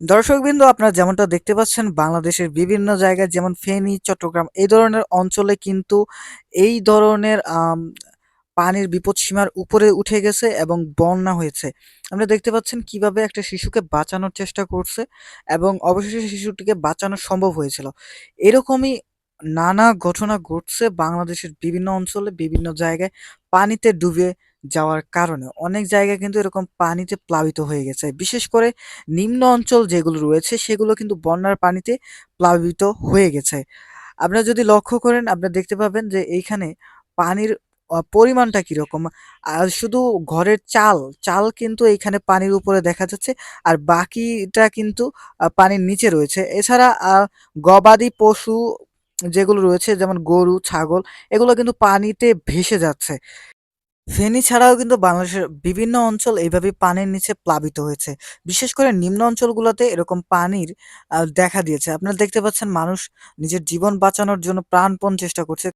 দর্শকবৃন্দ আপনারা যেমনটা দেখতে পাচ্ছেন বাংলাদেশের বিভিন্ন জায়গায় যেমন ফেনী, চট্টগ্রাম এই ধরনের অঞ্চলে কিন্তু এই ধরনের পানির বিপদ সীমার উপরে উঠে গেছে এবং বন্যা হয়েছে। আমরা দেখতে পাচ্ছেন কীভাবে একটা শিশুকে বাঁচানোর চেষ্টা করছে এবং অবশেষে শিশুটিকে বাঁচানো সম্ভব হয়েছিল। এরকমই নানা ঘটনা ঘটছে বাংলাদেশের বিভিন্ন অঞ্চলে, বিভিন্ন জায়গায় পানিতে ডুবে যাওয়ার কারণে। অনেক জায়গায় কিন্তু এরকম পানিতে প্লাবিত হয়ে গেছে। বিশেষ করে নিম্ন অঞ্চল যেগুলো রয়েছে সেগুলো কিন্তু বন্যার পানিতে প্লাবিত হয়ে গেছে। আপনারা যদি লক্ষ্য করেন আপনারা দেখতে পাবেন যে এইখানে পানির পরিমাণটা কীরকম আর শুধু ঘরের চাল, চাল কিন্তু এইখানে পানির উপরে দেখা যাচ্ছে। আর বাকিটা কিন্তু পানির নিচে রয়েছে। এছাড়া গবাদি পশু যেগুলো রয়েছে যেমন গরু, ছাগল এগুলো কিন্তু পানিতে ভেসে যাচ্ছে। ফেনী ছাড়াও কিন্তু বাংলাদেশের বিভিন্ন অঞ্চল এইভাবে পানির নিচে প্লাবিত হয়েছে। বিশেষ করে নিম্ন অঞ্চলগুলোতে এরকম পানির দেখা দিয়েছে। আপনারা দেখতে পাচ্ছেন মানুষ নিজের জীবন বাঁচানোর জন্য প্রাণপণ চেষ্টা করছে।